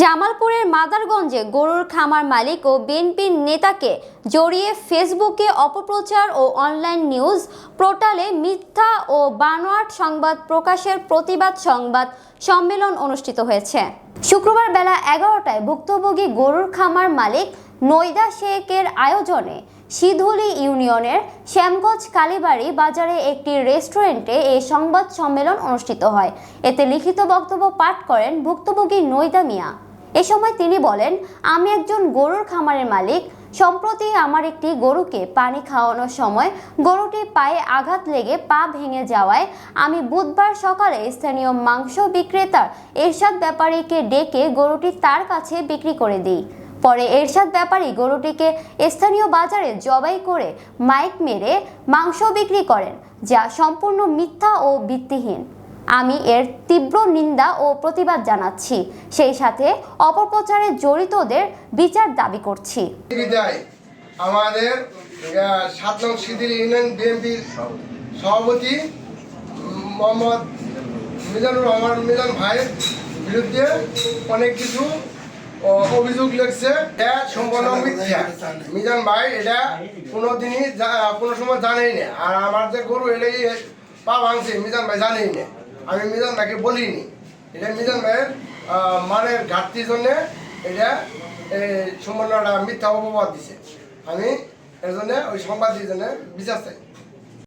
জামালপুরের মাদারগঞ্জে গরুর খামার মালিক ও বিএনপির নেতাকে জড়িয়ে ফেসবুকে অপপ্রচার ও অনলাইন নিউজ পোর্টালে মিথ্যা ও বানোয়াট সংবাদ প্রকাশের প্রতিবাদ সংবাদ সম্মেলন অনুষ্ঠিত হয়েছে। শুক্রবার বেলা এগারোটায় ভুক্তভোগী গরুর খামার মালিক নৈদা শেখের আয়োজনে সিধুলি ইউনিয়নের শ্যামগঞ্জ কালীবাড়ি বাজারে একটি রেস্টুরেন্টে এই সংবাদ সম্মেলন অনুষ্ঠিত হয়। এতে লিখিত বক্তব্য পাঠ করেন ভুক্তভোগী নৈদা মিয়া। এ সময় তিনি বলেন, আমি একজন গরুর খামারের মালিক। সম্প্রতি আমার একটি গরুকে পানি খাওয়ানোর সময় গরুটি পায়ে আঘাত লেগে পা ভেঙে যাওয়ায় আমি বুধবার সকালে স্থানীয় মাংস বিক্রেতার এরশাদ ব্যাপারীকে ডেকে গরুটি তার কাছে বিক্রি করে দিই। পরে এরশাদ ব্যাপারী গরুটিকে স্থানীয় বাজারে জবাই করে মাইক মেরে মাংস বিক্রি করেন, যা সম্পূর্ণ মিথ্যা ও ভিত্তিহীন। আমি এর তীব্র নিন্দা ও প্রতিবাদ জানাচ্ছি। সেই সাথে অপপ্রচারে জড়িতদের বিচার দাবি করছি। আমাদের সাত নং সিদির ইউনিয়ন বিএনপির সভাপতি মোহাম্মদ মিজানুর রহমান মিজান ভাইয়ের বিরুদ্ধে অনেক কিছু অভিযোগ লিখছে। এটা সম্পূর্ণ মিথ্যা। মিজান ভাই, এটা কোনোদিনই কোনো সময় জানেই না। আর আমার যে গরু, এটাই পা ভাঙছে। মিজান ভাই জানেই না। আমি মিজান ভাইকে বলিনি। এটা মিজান ভাইয়ের মানের ঘাটতির জন্যে এটা এই একটা মিথ্যা অপবাদ দিছে। আমি এর জন্য ওই সংবাদ জন্য বিচার চাই।